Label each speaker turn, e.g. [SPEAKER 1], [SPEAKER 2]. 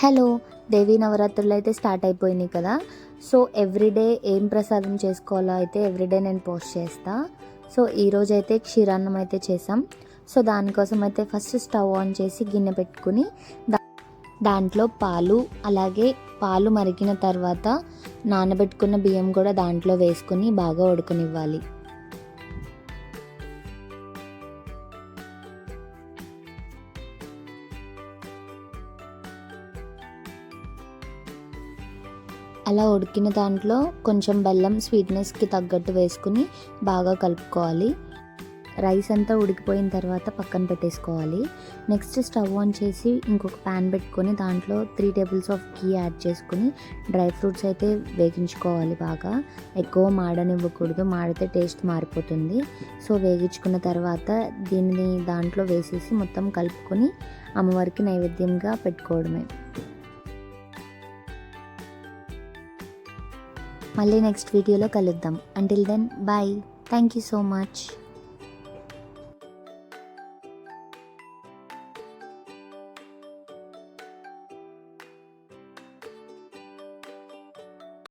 [SPEAKER 1] Hello దేవీ నవరాత్రులు అయితే start అయిపోయినాయి కదా. సో ఎవ్రీడే ఏం ప్రసాదం చేసుకోవాలో అయితే ఎవ్రీడే నేను పోస్ట్ చేస్తా. సో ఈరోజు అయితే క్షీరాన్నం అయితే చేసాం. సో దానికోసం అయితే ఫస్ట్ స్టవ్ ఆన్ చేసి గిన్నె పెట్టుకుని దాంట్లో పాలు అలాగే పాలు మరిగిన తర్వాత నానబెట్టుకున్న బియ్యం కూడా దాంట్లో వేసుకుని బాగా ఉడకనివ్వాలి. అలా ఉడికిన దాంట్లో కొంచెం బెల్లం స్వీట్నెస్కి తగ్గట్టు వేసుకుని బాగా కలుపుకోవాలి. రైస్ అంతా ఉడికిపోయిన తర్వాత పక్కన పెట్టేసుకోవాలి. నెక్స్ట్ స్టవ్ ఆన్ చేసి ఇంకొక ప్యాన్ పెట్టుకొని దాంట్లో three tables of ghee add చేసుకుని డ్రై ఫ్రూట్స్ అయితే వేగించుకోవాలి బాగా. ఎక్కువ మాడనివ్వకూడదు మాడితే టేస్ట్ మారిపోతుంది. సో వేగించుకున్న తర్వాత దీన్ని దాంట్లో వేసేసి మొత్తం కలుపుకొని అమ్మవారికి నైవేద్యంగా పెట్టుకోవడమే. మళ్ళీ నెక్స్ట్ వీడియోలో కలుద్దాం. Until then bye thank you so much